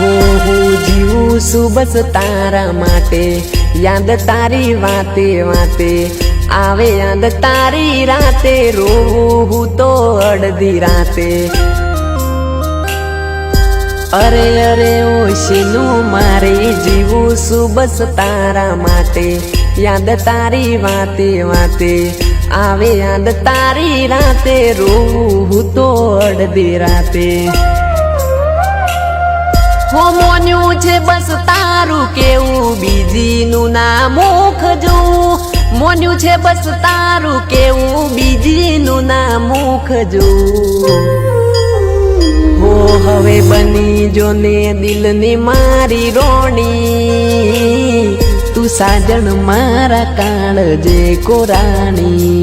હું હું, જીવું છું બસ તારા માટે. યાદ તારી વાતે વાતે, આવે યાદ તારી રાતે. રોવું હું તો અડધી રાતે. અરે અરે, ઓશીનું મારે જીવું છું બસ તારા માટે. યાદ તારી વાતે વાતે, આવે યાદ તારી રાતે. રોવું હું તો અડધી રાતે. હો મોન્યું છે બસ તારું કેવું? બીજીનું ના મુખ મોન્યું છે બસ તારું કેવું? બીજીનું ના મુખ જોવું હો, હવે બની જો ને દિલની મારી રોણી. તું સાજણ મારા કાળજે કોરાણી.